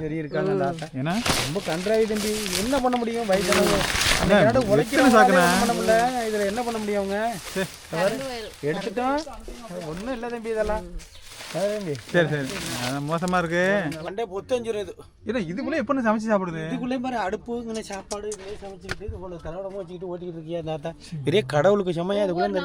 சரி ஆத்தா ஏன்னா? ரொம்ப கன்றாவி தம்பி. என்ன பண்ண முடியும்? வயசானவங்க? ஒண்ணும் பண்ண முடியல. இதுல என்ன பண்ண முடியும் அவங்க? எடுத்துட்டோம். ஒண்ணும் இல்ல தம்பி இதெல்லாம். சரி சரி. மோசமா இருக்கு. மண்டே பொத்தஞ்சிரும் இது. ஏன்னா இதுக்குள்ள எப்போ சமைச்சு சாப்பிடுது? இதுக்குள்ளே மாதிரி அடுப்பு சாப்பாடு இதுலேயே சமைச்சிக்கிட்டு இது போல கலவடமாக வச்சுக்கிட்டு ஓட்டிக்கிட்டு இருக்கியா அந்த ஆத்தா பெரிய கடவுளுக்கு செம்மையா இதுக்குள்ள இந்த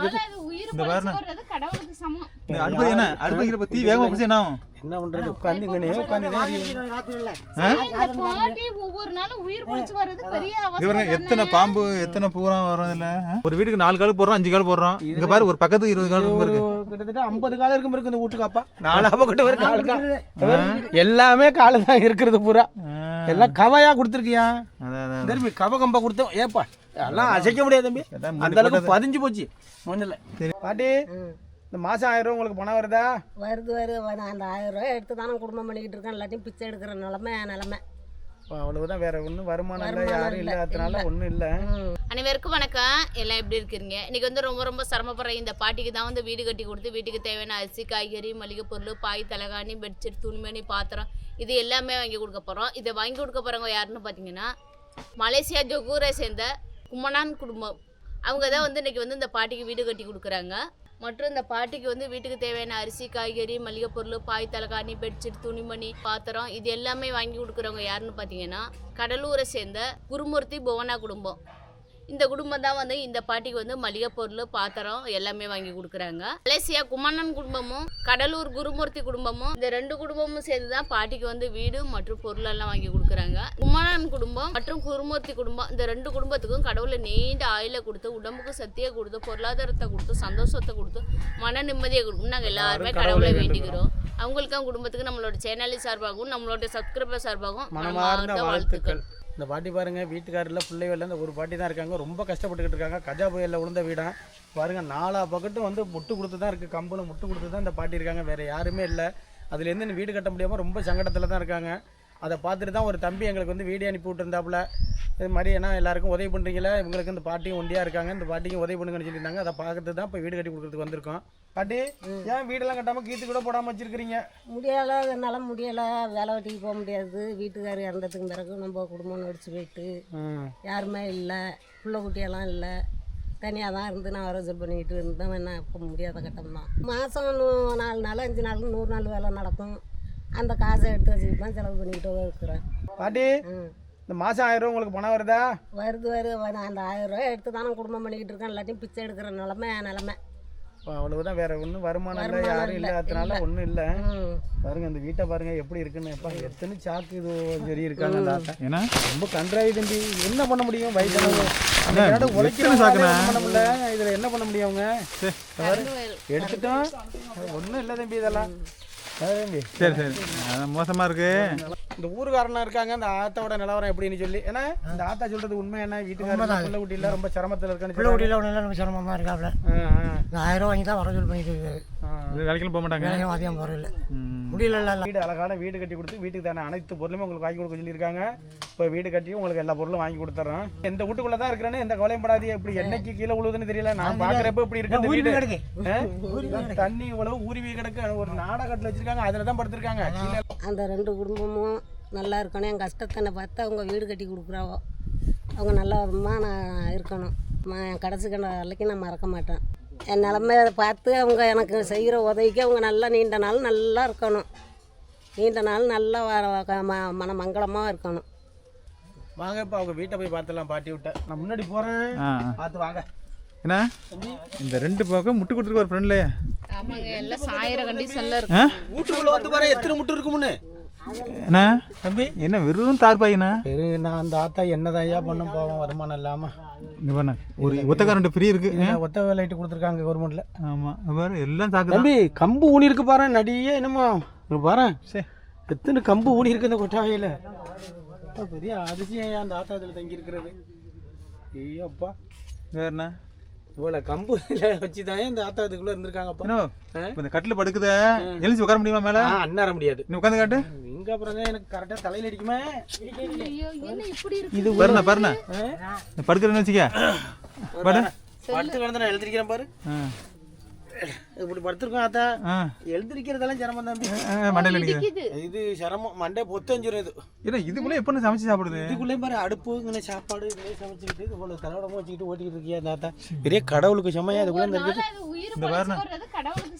இந்த அடுப்பு என்ன? அடுப்பு தீ வேகமா பிடிச்சி என்ன ஆகும்? என்ன பண்றது உட்காந்து இங்கே உட்காந்து இந்த பாட்டி ஒவ்வொரு நாளும் உயிர் பறிச்சு வர்றது பெரிய இது அவசரம் பாருங்க எத்தனை பாம்பு எத்தனை பூரா வரும்? ஒரு வீட்டுக்கு நாலு கால் போடுறோம் அஞ்சு கால் போடுறோம் இங்க பாரு ஒரு பக்கத்துக்கு இருபது கால் இருக்கு கிட்டத்தட்ட ஐம்பது காலம் இருக்கும் இருக்கு இந்த வீட்டுக்காப்பா நாலாவது கிட்ட ஒரு நாலு கால் எல்லாமே காலு தான் இருக்கிறது பூரா எல்லாம் கவையா கொடுத்துருக்கியா திரும்பி கவ கம்பா கொடுத்தோம் ஏப்பா எல்லாம் அசைக்க முடியாது தம்பி அந்த அளவுக்கு பதிஞ்சு போச்சு மண்ணில் பாட்டி இந்த மாசம் ஆயிரம் ரூபா உங்களுக்கு பணம் வருதா? வருது வருது. வரு- அந்த ஆயிரம் ரூபாய் எடுத்து தானே குடும்பம் பண்ணிக்கிட்டு இருக்கேன். எல்லாத்தையும் பிச்சை எடுக்கிற நிலமை என் நிலமை அவ்வளவுதான் வேற ஒன்றும் வருமானம் இல்லை யாரும் இல்லாததுனால ஒன்றும் இல்லை. அனைவருக்கும் வணக்கம். எல்லாம் எப்படி இருக்கிறீங்க இன்னைக்கு வந்து ரொம்ப ரொம்ப சிரமப்படுற இந்த பாட்டிக்கு தான் வந்து வீடு கட்டி கொடுத்து வீட்டுக்கு தேவையான அரிசி காய்கறி மளிகை பொருள் பாய் தலகாணி பெட்ஷீட் துணிமணி பாத்திரம் இது எல்லாமே வாங்கி கொடுக்க போகிறோம் இதை வாங்கி கொடுக்க போகிறவங்க யாருன்னு பார்த்தீங்கன்னா மலேசியா ஜொகூரை சேர்ந்த கும்மனான் குடும்பம். அவங்க தான் வந்து இன்றைக்கி வந்து இந்த பாட்டிக்கு வீடு கட்டி கொடுக்குறாங்க. மற்றும் இந்த பாட்டிக்கு வந்து வீட்டுக்கு தேவையான அரிசி காய்கறி மளிகை பொருள் பாய் தலைகாணி பெட்ஷீட் துணிமணி பாத்திரம் இது எல்லாமே வாங்கி கொடுக்குறவங்க யாருன்னு பார்த்தீங்கன்னா கடலூரை சேர்ந்த குருமூர்த்தி புவனா குடும்பம். இந்த குடும்பம் தான் வந்து இந்த பாட்டிக்கு வந்து மளிகை பொருள் பாத்திரம் எல்லாமே வாங்கி கொடுக்குறாங்க. மலேசியா குமணன் குடும்பமும் கடலூர் குருமூர்த்தி குடும்பமும் இந்த ரெண்டு குடும்பமும் சேர்ந்து தான் பாட்டிக்கு வந்து வீடு மற்றும் பொருள் எல்லாம் வாங்கி கொடுக்குறாங்க. குமணன் குடும்பம் மற்றும் குருமூர்த்தி குடும்பம் இந்த ரெண்டு குடும்பத்துக்கும் கடவுளை நீண்ட ஆயில கொடுத்து உடம்புக்கு சக்தியை கொடுத்து பொருளாதாரத்தை கொடுத்து சந்தோஷத்தை கொடுத்து மன நிம்மதியை கொடுக்கும் நாங்கள் எல்லாருமே கடவுளை வேண்டிக்கிறோம் அவங்களுக்கும் குடும்பத்துக்கு நம்மளோட சேனலி சார்பாகவும் நம்மளோட சப்ஸ்கிரைபர் சார்பாகவும் மனமார்ந்த வாழ்த்துக்கள். இந்த பாட்டி பாருங்கள் வீட்டுக்காரில் பிள்ளைகள் இந்த ஒரு பாட்டி தான் இருக்காங்க. ரொம்ப கஷ்டப்பட்டுக்கிட்டு இருக்காங்க. கஜா புயலில் உளுந்த வீடாக பாருங்கள் நாலா பக்கட்டும் வந்து முட்டு கொடுத்து தான் இருக்குது கம்பளம் முட்டு கொடுத்து தான் இந்த பாட்டி இருக்காங்க. வேறு யாருமே இல்லை. அதுலேருந்து வீடு கட்ட முடியாமல் ரொம்ப சங்கடத்தில் தான் இருக்காங்க. அதை பார்த்துட்டு தான் ஒரு தம்பி எங்களுக்கு வந்து வீடியோ அனுப்பி விட்டுருந்தாப்புல. இது மாதிரி ஏன்னா எல்லாருக்கும் உதவி பண்ணுறீங்களே இவங்களுக்கு இந்த பாட்டியும் ஒண்டியாக இருக்காங்க. இந்த பாட்டிக்கும் உதவி பண்ணுங்கன்னு சொல்லியிருந்தாங்க. அதை பார்க்கறது தான் இப்போ வீடு கட்டி கொடுக்கறதுக்கு வந்திருக்கோம். பாட்டி ஏன் வீடெல்லாம் கட்டாமல் கீத்து கூட போடாமல் வச்சிருக்கிறீங்க? முடியலை என்னால் முடியலை. வேலை வெட்டிக்கு போக முடியாது. வீட்டுக்காரர் இறந்ததுக்கு பிறகு நம்ம குடும்பம் நடிச்சு போயிட்டு யாருமே இல்லை. புள்ள குட்டியெல்லாம் இல்லை. தனியாக தான் இருந்து நான் அரசல் பண்ணிக்கிட்டு இருந்தேன். என்ன இப்போ முடியாத கட்டம் தான். மாதம் நாலு நாள் அஞ்சு நாள் நூறு நாள் வேலை நடக்கும். அந்த காசை எடுத்து வச்சுக்கிட்டு தான் செலவு பண்ணிக்கிட்டு இருக்கிறேன். பாட்டி இந்த மாதம் ஆயிரம் ரூபா உங்களுக்கு பணம் வருதா? வருது வருது. வரு- அந்த ஆயிரம் ரூபாய் எடுத்து தானே குடும்பம் பண்ணிக்கிட்டு இருக்கேன். எல்லாத்தையும் பிச்சை எடுக்கிற நிலமை என் நிலமை அவ்வளவுதான் வேற ஒன்றும் வருமானம் இல்லை யாரும் இல்ல, இல்லாததுனால இல்ல. ஒன்றும் இல்லை. பாருங்க இந்த வீட்டை பாருங்க எப்படி இருக்குன்னு. எப்பா எத்தனை சாக்கு இது சரி இருக்காங்க ஏன்னா ரொம்ப கன்றாவி தம்பி. என்ன பண்ண முடியும்? சாக்குண்ணே? ஒண்ணும் பண்ண முடியல. இதுல என்ன பண்ண முடியும் அவங்க? எடுத்துட்டோம். ஒன்றும் இல்லை தம்பி இதெல்லாம். சரி சரி. அதான் மோசமா இருக்கு. இந்த ஊருக்காரனா இருக்காங்க இந்த ஆத்தாவோட நிலவரம் எப்படின்னு சொல்லி. ஏன்னா இந்த ஆத்தா சொல்றது உண்மை என்ன? வீட்டுக்காரங்க பிள்ளை குட்டி இல்ல ரொம்ப சிரமத்தில் இருக்கான்னு பிள்ளை. குட்டியில் ரொம்ப சிரமமாக இந்த ஆயிரம் ரூபா வாங்கி தான் வர சொல்லி பண்ணிட்டு இருக்காரு வேலைக்கெல்லாம் போக மாட்டாங்க? அதிகம் போகிறதில்ல ம். முடியல வீடு அழகான வீடு கட்டி கொடுத்து வீட்டுக்கு தானே அனைத்து பொருளுமே உங்களுக்கு வாங்கி கொடுக்க சொல்லியிருக்காங்க. இப்போ வீடு கட்டி உங்களுக்கு எல்லா பொருளும் வாங்கி கொடுத்துட்றோம் எந்த வீட்டுக்குள்ள தான் இருக்கிறேன்னு எந்த கவலையும் படாதீங்க. இப்படி என்னைக்கு கீழே விழுதுன்னு தெரியல. நான் பார்க்குறப்ப இப்படி இருக்கு வீடு கிடக்கு? தண்ணி இவ்வளவு ஊருவி கிடக்கு. ஒரு நாடகத்தில் வச்சிருக்காங்க. அதில் தான் படுத்திருக்காங்க. அந்த ரெண்டு குடும்பமும் நல்லா இருக்கணும். என் கஷ்டத்தை பார்த்து அவங்க வீடு கட்டி கொடுக்குறாவோ. அவங்க நல்ல விதமாக நான் இருக்கணும். நான் என் கடைசி கண்ட வரைக்கும் நான் மறக்க மாட்டேன். என் நிலமைய பார்த்து அவங்க எனக்கு செய்கிற உதவிக்கு அவங்க நல்லா நீண்ட நாள் நல்லா இருக்கணும். நீண்ட நாள் நல்லா மன மங்களமாக இருக்கணும். வாங்க இப்போ அவங்க வீட்டை போய் பார்த்துலாம் பாட்டி விட்ட நான் முன்னாடி போகிறேன். பார்த்து வாங்க. என்ன? இந்த ரெண்டு பக்கம் முட்டு கொடுத்துருக்கு ஒரு ஃப்ரெண்ட்லையே ஆமாங்க எல்லாம் சாயிர கண்டிஷன்ல இருக்கு. வீட்டுக்குள்ள வந்து பாரு எத்தனை முட்டு இருக்குமுன்னு என்ன? தம்பி என்ன வெறும் தார் பாயினா? சரி நான் அந்த ஆத்தா என்னதான் ஐயா பண்ண போவோம் வருமானம் இல்லாமல் இங்க ஒரு ஒத்த கரண்ட் ஃப்ரீ இருக்கு. ஒத்த லைட்டு கொடுத்துருக்காங்க கவர்மெண்ட்ல ஆமா இங்க பாரு எல்லாம் தான். தம்பி கம்பு ஊனி இருக்கு பாரு நடியே என்னமோ. பாரு. சரி எத்தனை கம்பு ஊனி இருக்கு இந்த கொட்டாவையில் பெரிய அதிசயம் அந்த ஆத்தா இதில் தங்கி இருக்கிறது ஐயோப்பா. வேற என்ன இவ்வளோ கம்பு வச்சு தான் இந்த ஆத்தா இதுக்குள்ளே இருந்திருக்காங்கப்பா. இந்த கட்டில் படுக்குத எழுச்சி உட்கார முடியுமா மேல? அண்ணார முடியாது. நீ உட்காந்து காட்டு. இங்க அப்புறம் எனக்கு கரெக்டாக தலையில் அடிக்குமே? ஐயோ என்ன இப்படி இருக்கு? இது பாருண்ணா பாருண்ணா. படுக்கிறேன்னு வச்சுக்க? பாரு படுத்து கிடந்து நான் எழுதிருக்கிறேன் பாரு. இப்படி படுத்திருக்கோம் ஆத்தா. ஆ. எழுந்திருக்கிறதெல்லாம் சிரமம் தம்பி. மண்டையில் இது சிரமம். மண்டே பொத்தஞ்சிரும் இது. ஏன்னா இதுக்குள்ளே எப்போ சமைச்சு சாப்பிடுது? இதுக்குள்ளே பாரு அடுப்பு இங்கே சாப்பாடு இதுலேயே சமைச்சுக்கிட்டு இவ்வளோ தலைவடமாக வச்சுக்கிட்டு ஓட்டிக்கிட்டு இருக்கியா இந்த ஆத்தா. பெரிய கடவுளுக்கு செம்மையா இதுக்குள்ளே இந்த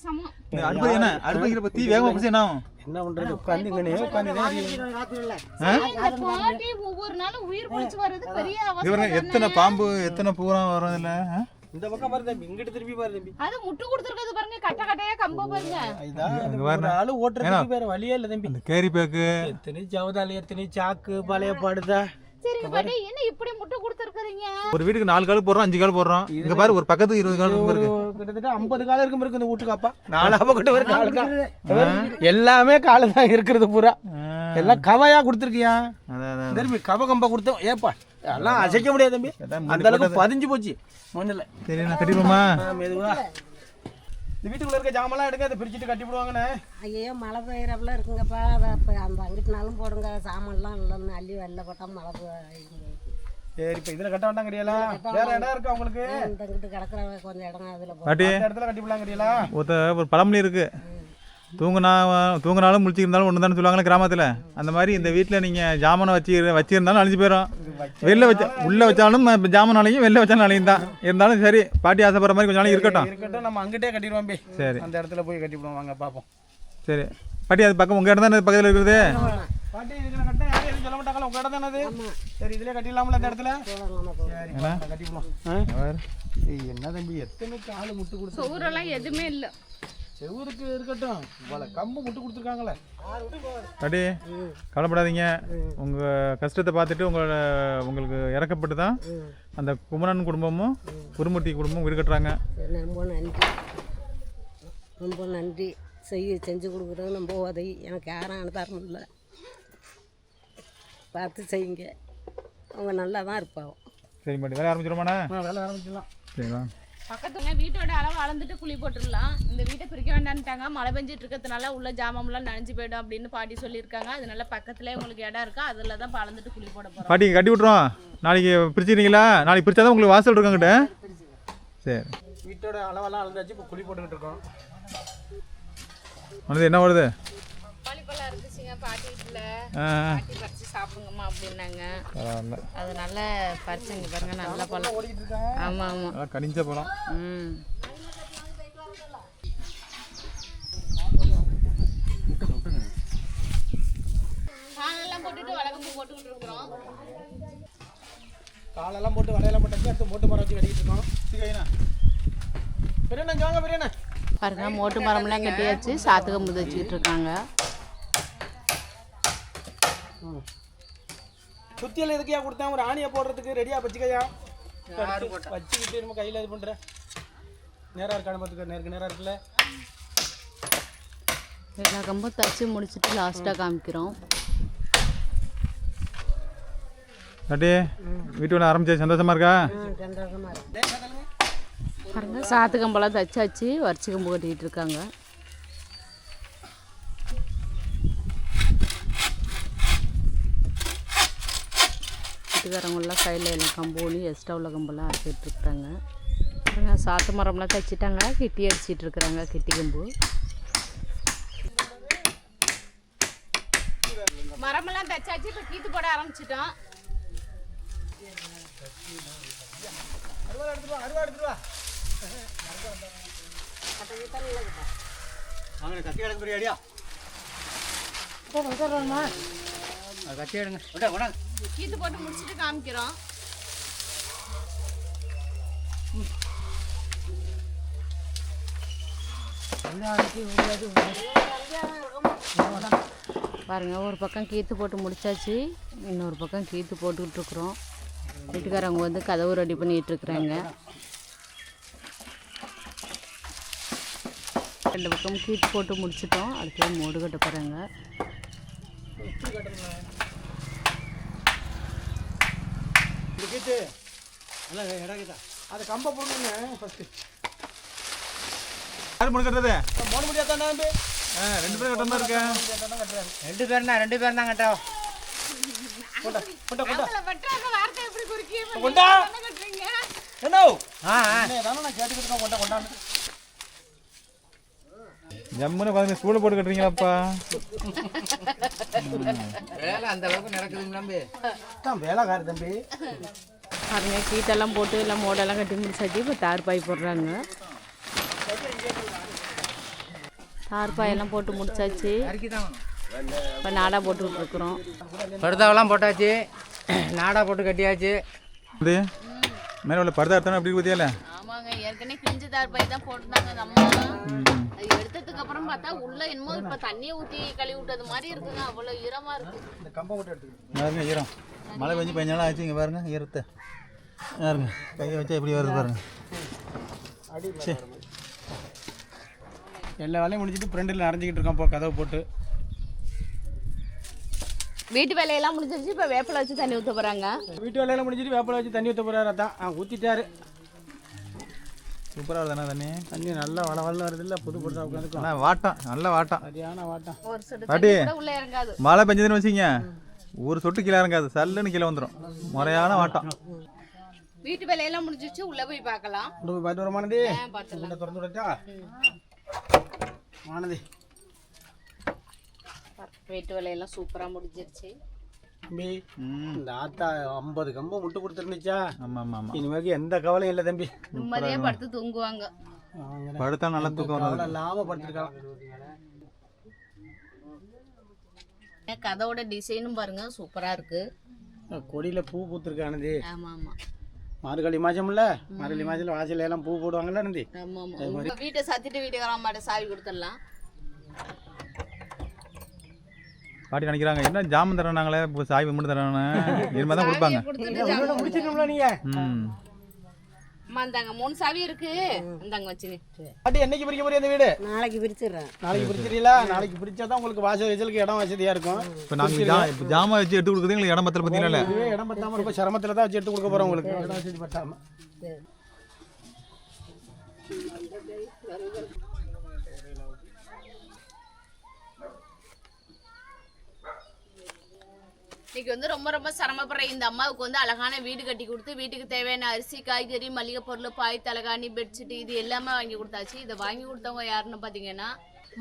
சமம். இந்த அடுப்பு என்ன? அடுப்பு பத்தி வேகமாக பிடிச்சி என்ன ஆகும்? என்ன பண்ணுறது உட்காந்துங்கண்ணே உட்காந்து இந்த பாட்டி ஒவ்வொரு நாளும் உயிர் பழிச்சு வர்றது பெரிய இது அவசரம் பாருங்க எத்தனை பாம்பு எத்தனை பூரா வரும் இதில் இந்த பக்கம் பாரு தம்பி இங்கிட்டு திருப்பி பாரு தம்பி. அது முட்டு கொடுத்துருக்கிறது பாருங்க கட்ட கட்டையா கம்ப பாருங்க. இதான் இது ஒரு ஆளு ஓட்டுறதுக்கு வேற வழியே இல்லை தம்பி. இந்த கேரி பேக்கு. எத்தனை ஜவதாலி எத்தனை சாக்கு பழைய பாடுதா. என்ன இப்படி முட்டு கொடுத்துருக்கீங்க ஒரு வீட்டுக்கு நாலு கால் போடுறோம் அஞ்சு கால் போடுறோம். இங்க பாரு ஒரு பக்கத்துக்கு இருபது கால் ஒரு இருக்கு. கிட்டத்தட்ட ஐம்பது காலம் இருக்கும் இருக்கு இந்த வீட்டுக்கு அப்பா. நாலா பக்கம் ஒரு காலு தான். எல்லாமே காலு தான் இருக்கிறது பூரா. எல்லாம் கவையா கொடுத்துருக்கியா? திரும்பி கவ கம்ப கொடுத்தோம் ஏப்பா எல்லாம் அசைக்க முடியாது தம்பி. அந்த அளவுக்கு பதிஞ்சு போச்சு. மண்ணில் சரி நான் மெதுவா. இந்த வீட்டுக்குள்ள இருக்க ஜாமெல்லாம் எடுக்க அதை பிரிச்சுட்டு கட்டி விடுவாங்கண்ணே ஐயோ மழை பெய்யறப்பல இருக்குங்கப்பா. அதை இப்போ அந்த அங்கிட்டுனாலும் போடுங்க. சாமான்லாம் இல்லைன்னு அள்ளி வெளில போட்டால் மழை சரி இப்போ இதில் கட்ட வேண்டாம் கிடையாலா வேற இடம் இருக்கா உங்களுக்கு? இந்த இங்கிட்டு கிடக்குற கொஞ்சம் இடம் அதில் இடத்துல கட்டி விடலாம் கிடையாலா ஒருத்த ஒரு பழமொழி இருக்கு. தூங்குனா தூங்கினாலும் முழிச்சிருந்தாலும் ஒன்று தானே சொல்லுவாங்களே கிராமத்தில். அந்த மாதிரி இந்த வீட்டில் நீங்கள் ஜாமானை வச்சு வச்சிருந்தாலும் அழிஞ்சு போயிடும் வெளில வச்ச உள்ளே வச்சாலும் இப்ப ஜாமானாலையும் வெளில வச்சாலும் அழியும் தான். இருந்தாலும் சரி பாட்டி ஆசைப்படுற மாதிரி கொஞ்ச நாளைக்கு இருக்கட்டும். இருக்கட்டும் நம்ம அங்கிட்டே கட்டிடுவோம் பே. சரி. அந்த இடத்துல போய் கட்டி விடுவோம் வாங்க பார்ப்போம் சரி. பாட்டி அது பக்கம் உங்கள் இடம் தானே பக்கத்தில் இருக்கிறது பாட்டி இதுக்கு கட்ட யாரும் எதுவும் சொல்ல மாட்டாங்களா? உங்க இடம் தானே அது சரி இதுலயே கட்டிடலாம்ல இந்த இடத்துல? சரி என்ன? தம்பி எத்தனை காலு முட்டு கொடுத்து சோறெல்லாம் எதுவுமே இல்லை. செவுருக்கு இருக்கட்டும். இவ்வளோ கம்பு முட்டு கொடுத்துருக்காங்களே. பாட்டி கவலைப்படாதீங்க. உங்கள் கஷ்டத்தை பார்த்துட்டு உங்களோட உங்களுக்கு இறக்கப்பட்டு தான் அந்த குமரன் குடும்பமும் குருமூர்த்தி குடும்பமும் வீடு கட்டுறாங்க. சரி, ரொம்ப நன்றி. ரொம்ப நன்றி. செய்ய செஞ்சு கொடுக்குறது ரொம்ப உதவி. எனக்கு யாரும் அனுதாரம் இல்லை. பார்த்து செய்யுங்க. அவங்க நல்லா தான் இருப்பாங்க. சரி பாட்டி வேலை ஆரம்பிச்சிருமாண்ணா வேலை ஆரம்பிச்சிடலாம். சரிங்களா பக்கத்துல வீட்டோட அளவு அளந்துட்டு குழி போட்டுடலாம். இந்த வீட்டை பிரிக்க வேண்டான்ட்டாங்க மழை பெஞ்சிட்டு இருக்கிறதுனால உள்ள ஜாமான்லாம் நனைஞ்சு போயிடும் அப்படின்னு பாட்டி சொல்லியிருக்காங்க. அதனால பக்கத்துல உங்களுக்கு இடம் இருக்கா? அதில் தான் அளந்துட்டு குழி போட பாட்டி கட்டி விட்ருவோம் நாளைக்கு பிரிச்சுக்கிறீங்களா? நாளைக்கு பிரிச்சா தான் உங்களுக்கு வாசல் இருக்காங்கிட்ட சரி. வீட்டோட அளவெல்லாம் அளந்தாச்சு இப்போ குழி போட்டுக்கிட்டு இருக்கோம். வந்து என்ன வருது? பாட்டி வீட்டில் பாட்டி பறிச்சு சாப்பிடுங்கம்மா அப்படின்னாங்க. பரவாயில்ல. அதனால பறிச்சுங்க பாருங்க நல்ல பழம். ஆமாம் ஆமாம் நல்லா கனிஞ்ச பழம். ம். சாணெல்லாம் போட்டுட்டு வளகம்பு போட்டுக்கிட்டு இருக்கிறோம். காலெல்லாம் போட்டு வலையெல்லாம் போட்டாச்சு அடுத்து மோட்டு மரம் வச்சு கட்டிக்கிட்டு இருக்கோம். சீக்கிரம் பெரியண்ணா வாங்க பெரியண்ணா. பாருங்க மோட்டு மரம்லாம் கட்டியாச்சு சாத்துக்கம்பு வச்சுக்கிட்டு இருக்காங்க. சுத்தியல் எதுக்கையா கொடுத்தேன்? ஒரு ஆணியை போடுறதுக்கு ரெடியா வச்சுக்கையா? வச்சுக்கிட்டு நம்ம கையில் இது பண்ணுற நேராக இருக்கானு பார்த்துக்க நேருக்கு நேராக இருக்குல்ல. எல்லா கம்பும் தச்சு முடிச்சுட்டு லாஸ்ட்டாக காமிக்கிறோம். பாட்டி வீட்டு வேலை ஆரம்பிச்சு சந்தோஷமா இருக்கா? சந்தோஷமாக இருக்கு பாருங்க சாத்து கம்பெல்லாம் தச்சாச்சு வரிச்சு கம்பு கட்டிக்கிட்டு இருக்காங்க. வீட்டுக்காரங்களாம் கையில் எல்லாம் கம்பு எக்ஸ்ட்ரா உள்ள கம்பெல்லாம் இருக்காங்க பாருங்க சாத்து மரம்லாம் தச்சிட்டாங்க கிட்டி அடிச்சிட்டு இருக்கிறாங்க கிட்டி கம்பு. மரமெல்லாம் தச்சாச்சு இப்போ கீத்து போட ஆரம்பிச்சிட்டோம். கத்தி எடுங்க. கீத்து போட்டு முடிச்சுட்டு காமிக்கிறோம். பாருங்க ஒரு பக்கம் கீத்து போட்டு முடிச்சாச்சு. இன்னொரு பக்கம் கீத்து போட்டுக்கிட்டு இருக்கிறோம். வீட்டுக்காரவங்க வந்து கதவு ரெடி பண்ணிட்டு இருக்கிறாங்க. ரெண்டு பக்கம் கீத்து போட்டு முடிச்சிட்டோம். அடுத்து மூடு கட்ட போகிறாங்க இந்த கீத்து நல்லா இடக்குதா அதை கம்ப போடணுங்க ஃபஸ்ட்டு யார் முடி கட்டுறது? முடியாதாண்டா தம்பி ஆ ரெண்டு பேரும் கட்டணும் இருக்கேன் ரெண்டு பேர் தான் ரெண்டு பேர் தான் கட்டா கொண்டா என்ன? ஆ நான் கேட்டுக்கிட்டு கொண்டா கொண்டாந்து ஜம்முன்னு உட்காந்து ஸ்கூலில் போட்டு கட்டுறீங்களாப்பா. வேலை அந்த அளவுக்கு நடக்குதுங்க தம்பி. தான் வேலைக்கார தம்பி. பாருங்க சீட்டெல்லாம் போட்டு எல்லாம் மோடெல்லாம் கட்டி முடிச்சாச்சு. இப்போ தார் பாய் போடுறாங்க. தார் பாயெல்லாம் போட்டு முடிச்சாச்சு. இப்போ நாடா போட்டுக்கிட்டு இருக்கிறோம். படுதாவெல்லாம் போட்டாச்சு. நாடா போட்டு கட்டியாச்சு. இது மேலே உள்ள படுதா எடுத்தானே அப்படி பற்றியால ஆமாங்க ஏற்கனவே கிழிஞ்ச தார் பை தான் போட்டிருந்தாங்க அது எடுத்ததுக்கு அப்புறம் பார்த்தா உள்ள என்னமோ இப்ப தண்ணியை ஊத்தி கழுவி விட்டது மாதிரி இருக்குங்க. அவ்வளவு ஈரமா இருக்கு. இந்த கம்பை மட்டும் பாருங்க ஈரம். மழை பெஞ்சு பெஞ்சாலும் ஆச்சு இங்கே பாருங்க ஈரத்தை. பாருங்க கையை வச்சா எப்படி வருது பாருங்க. எல்லா வேலையும் முடிச்சுட்டு ஃப்ரெண்டில் அரைஞ்சிக்கிட்டு இருக்கோம் இப்போ கதவை போட்டு. வீட்டு வேலையெல்லாம் முடிஞ்சிருச்சு இப்ப வேப்பில வச்சு தண்ணி ஊத்த போறாங்க. வீட்டு வேலையெல்லாம் முடிச்சுட்டு வேப்பில வச்சு தண்ணி ஊற்ற போகிறாரு அதான். ஆ ஊற்றிட்டாரு சூப்பராக வருதாண்ணா தண்ணி. தண்ணி நல்லா வள வள வருது இல்லை புது புதுசாக உட்காந்துக்கலாம் வாட்டம் நல்ல வாட்டம். சரியான வாட்டம். ஒரு சொட்டு பாட்டி தண்ணி கூட உள்ள இறங்காது. மழை பெஞ்சதுன்னு வச்சுங்க ஒரு சொட்டு கீழே இறங்காது. சல்லுன்னு கீழே வந்துடும் முறையான வாட்டம். வீட்டு வேலையெல்லாம் முடிஞ்சிருச்சு உள்ள போய் பார்க்கலாம். கொண்டு போய் பார்த்து வர மானதி பார்த்துக்கலாம் உள்ள திறந்து விடட்டா? மானதி வீட்டு வேலையெல்லாம் சூப்பரா முடிஞ்சிருச்சு. தம்பி. இந்த ஆத்தா ஐம்பது கம்பு முட்டு கொடுத்துருந்துச்சா? இனிமேல் எந்த கவலையும் இல்லை தம்பி. நிம்மதியா படுத்து தூங்குவாங்க. படுத்தா நல்லா தூக்கம் வரும் கவலை இல்லாமல் படுத்துருக்கலாம். கதவோட டிசைனும் பாருங்க சூப்பரா இருக்கு. கொடியில் பூ பூத்துருக்கானது. ஆமா ஆமா மார்கழி மாதம்ல மார்கழி மாதத்தில் வாசல்ல எல்லாம் பூ போடுவாங்கல்ல நந்தி ஆமா ஆமா வீட்டை சத்திட்டு வீட்டுக்கார மாட்ட சாவி கொடுத்துடலாம். பாட்டி நினைக்கிறாங்க என்ன ஜாமன் தரானாங்களே இப்போ சாய் மட்டும் தரானே இனிமேல் தான் கொடுப்பாங்க. கொடுத்துட்டு முடிச்சிட்டோம்ல நீங்கள் ம். அம்மா இந்தாங்க மூணு சாவி இருக்கு. இந்தாங்க வச்சுங்க பாட்டி என்னைக்கு பிரிக்க போறிய அந்த வீடு? நாளைக்கு பிரிச்சிடுறேன். நாளைக்கு பிரிச்சிடீங்களா நாளைக்கு உங்களுக்கு வாசல் வச்சலுக்கு இடம் வசதியாக இருக்கும். இப்போ நாங்கள் ஜா இப்போ வச்சு எடுத்து கொடுக்குறது எங்களுக்கு இடம் பத்தல பார்த்தீங்களா இதுவே இடம் பத்தாம ரொம்ப சிரமத்தில் தான் வச்சு எடுத்து கொடுக்க போகிறோம் உங்களுக்கு. இடம் வசதி பத்தாம. இன்னைக்கு வந்து ரொம்ப ரொம்ப சிரமப்படுற இந்த அம்மாவுக்கு வந்து அழகான வீடு கட்டி கொடுத்து வீட்டுக்கு தேவையான அரிசி காய்கறி மளிகை பொருள் பாய் தலகாணி பெட்ஷீட் இது எல்லாமே வாங்கி கொடுத்தாச்சு. இதை வாங்கி கொடுத்தவங்க யாருன்னு பார்த்தீங்கன்னா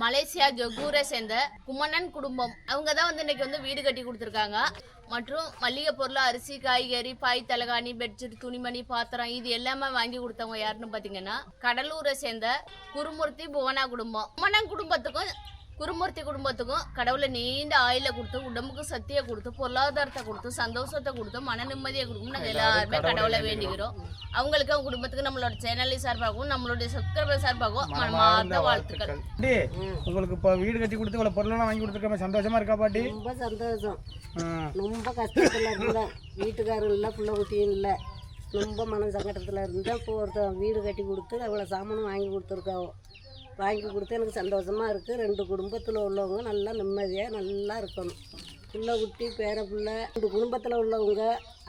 மலேசியா ஜொகூரை சேர்ந்த குமணன் குடும்பம். அவங்க தான் வந்து இன்னைக்கு வந்து வீடு கட்டி கொடுத்துருக்காங்க. மற்றும் மளிகை பொருள் அரிசி காய்கறி பாய் தலகாணி பெட்ஷீட் துணிமணி பாத்திரம் இது எல்லாமே வாங்கி கொடுத்தவங்க யாருன்னு பார்த்தீங்கன்னா கடலூரை சேர்ந்த குருமூர்த்தி புவனா குடும்பம். குமணன் குடும்பத்துக்கும் குருமூர்த்தி குடும்பத்துக்கும் கடவுளை நீண்ட ஆயில கொடுத்து உடம்புக்கு சக்தியை கொடுத்து பொருளாதாரத்தை கொடுத்து சந்தோஷத்தை கொடுத்து மன நிம்மதியை கொடுக்கும். நாங்கள் எல்லாருமே கடவுளை வேண்டிக்கிறோம். அவங்களுக்கு அவங்க குடும்பத்துக்கு நம்மளோட சேனல் சார்பாகவும் நம்மளுடைய சப்ஸ்கிரைபர் சார்பாகவும் மனமார்ந்த வாழ்த்துக்கள். உங்களுக்கு இப்போ வீடு கட்டி கொடுத்து இவ்வளோ பொருளெல்லாம் வாங்கி கொடுத்துருக்கோம் சந்தோஷமா இருக்கா பாட்டி? ரொம்ப சந்தோஷம். ரொம்ப கஷ்டத்தில் இருந்தேன் வீட்டுக்காரரும் இல்லை பிள்ளை குட்டியும் இல்லை. ரொம்ப மன சங்கடத்தில் இப்போ ஒருத்தன் வீடு கட்டி கொடுத்து அவ்வளோ சாமானும் வாங்கி கொடுத்துருக்காவோ. வாங்கி கொடுத்து எனக்கு சந்தோஷமாக இருக்குது ரெண்டு குடும்பத்தில் உள்ளவங்க நல்லா நிம்மதியாக நல்லா இருக்கணும். பிள்ளை குட்டி பேர பிள்ளை ரெண்டு குடும்பத்தில் உள்ளவங்க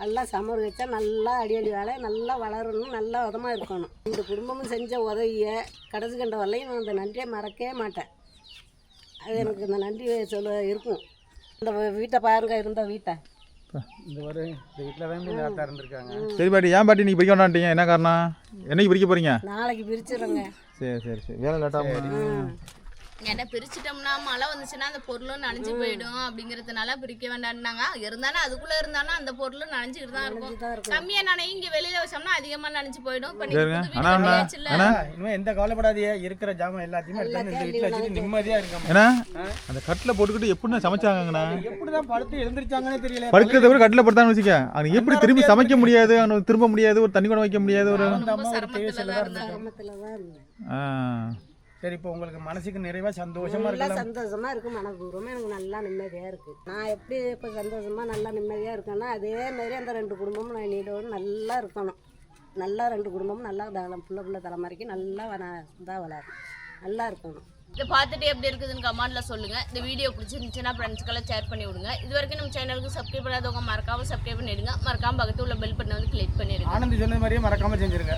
எல்லாம் சமர்விச்சா நல்லா அடி அடி வேலை நல்லா வளரணும் நல்லா உதமாக இருக்கணும். இந்த குடும்பமும் செஞ்ச உதவியை கடைசி கண்ட வரலையும் நான் அந்த நன்றியை மறக்கவே மாட்டேன். அது எனக்கு இந்த நன்றி சொல்ல இருக்கும். இந்த வீட்டை பாருங்க இருந்த வீட்டை. சரி பாட்டி ஏன் பாட்டி நீங்கள் பிரிக்க வேண்டான்ட்டீங்க என்ன காரணம்? என்னைக்கு பிரிக்க போகிறீங்க நாளைக்கு பிரிச்சிடுறேங்க. சரி சரி சரி. வேலை லேட்டாக ஏன்னா பிரிச்சிட்டோம்னா மழை வந்துச்சுன்னா அந்த பொருளும் நனைஞ்சு போயிடும் அப்படிங்கிறதுனால பிரிக்க வேண்டாம்னாங்க. இருந்தாலும் அதுக்குள்ள இருந்தாலும் அந்த பொருளும் நனைஞ்சுக்கிட்டு தான் இருக்கும். கம்மியா நனையும் இங்க வெளியில வச்சோம்னா அதிகமா நனைஞ்சு போயிடும். இனிமேல் எந்த கவலைப்படாதீங்க. இருக்கிற ஜாமான் எல்லாத்தையுமே எடுத்து வந்து இந்த வீட்டில் வச்சுட்டு நிம்மதியாக இருக்காம ஏன்னா அந்த கட்டில் போட்டுக்கிட்டு எப்படி சமைச்சாங்கண்ணா எப்படி தான் படுத்து எழுந்திரிச்சாங்கன்னே தெரியல படுக்கிறத விட கட்டில் படுத்தான்னு வச்சுக்க அது எப்படி திரும்பி சமைக்க முடியாது? அவனுக்கு திரும்ப முடியாது? ஒரு தண்ணி கூட வைக்க முடியாது? ஒரு அந்த ரொம்ப அம்மா ஒரு தேவை சிரமத்துல தான் இருந்தாங்க. சரி இப்போ உங்களுக்கு மனசுக்கு நிறைவா சந்தோஷமா நல்லா இருக்கலாம். சந்தோஷமா இருக்கு மனப்பூர்வமாக எனக்கு நல்லா நிம்மதியாக இருக்குது நான் எப்படி இப்போ சந்தோஷமா நல்லா நிம்மதியாக இருக்கேன்னா அதே மாதிரி அந்த ரெண்டு குடும்பமும் நான் நீடோடு நல்லா இருக்கணும். நல்லா ரெண்டு குடும்பமும் நல்லா தளம் பிள்ளை பிள்ளை தலைமுறைக்கு நல்லா இதாக வளரும் நல்லா இருக்கணும். இதை பார்த்துட்டு எப்படி இருக்குதுன்னு கமெண்ட்ல சொல்லுங்க. இந்த வீடியோ பிடிச்சிருந்துச்சுன்னா ஃப்ரெண்ட்ஸ்க்கெல்லாம் ஷேர் பண்ணி விடுங்க. இது வரைக்கும் நம்ம சேனலுக்கு சப்ஸ்கிரைப் பண்ணாதவங்க மறக்காம சப்ஸ்கிரைப் பண்ணிடுங்க. மறக்காம பக்கத்துல உள்ள பெல் பட்டனை வந்து கிளிக் பண்ணிடுங்க. ஆனந்தி சொன்ன மாதிரியே மறக்காம செஞ்சிருங்க.